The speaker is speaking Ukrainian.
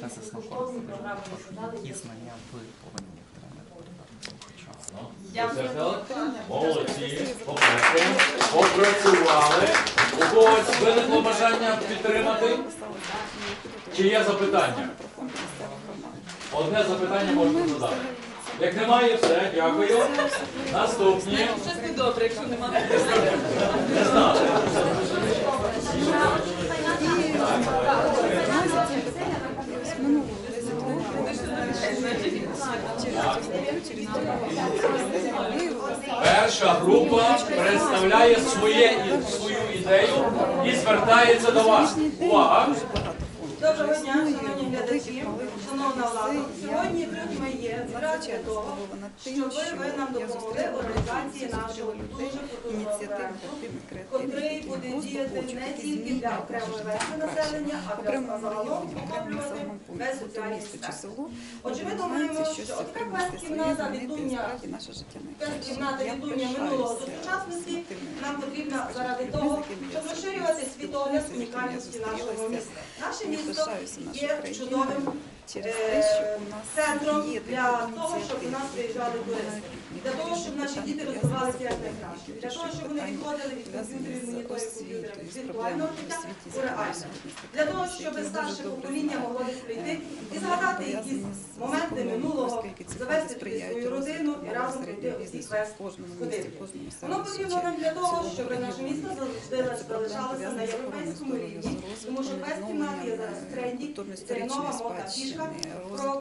Та це безкоштовні програми розглядали. Дійсно, я ви повинні тренер. Молодці, попрацювали. Попрацювали. У когось виникло бажання підтримати? Чи є запитання? Одне запитання можна задати. Як немає, все, дякую. Наступні. Щось не добре, якщо немає. Не знаю. Перша група представляє своє, свою ідею і звертається до вас. Увага! Доброго дня, шановні глядачі, шановна влада. Сьогодні тут ми є якраз того, щоб ви нам допомогли в організації нашого дуже потужного проекту, котрий буде діяти не тільки для окремої верстви населення, а для загалом охоплювати весь соціальний спектр. Отже, ми думаємо, що така квест-кімната відлуння квест-кімната відлуння минулого. сучасності нам потрібна заради того, щоб розширювати світогляд унікальності нашого міста. Наше місто є чудовим е, центром для того, щоб до нас приїжджали туристи, для того, щоб наші діти розвивалися як найкраще, для того, щоб вони відходили від комп'ютерів, моніторів, комп'ютерів, від віртуального життя у реальне, для того, щоб старше покоління могло прийти згадати якісь моменти минулого, завести туди свою родину і разом прийти усі квест ходити. Воно потрібно нам для того, щоб наше місто завжди залишалося на європейському рівні, тому що квест кімнаті є зараз в тренді, це нова модна фішка.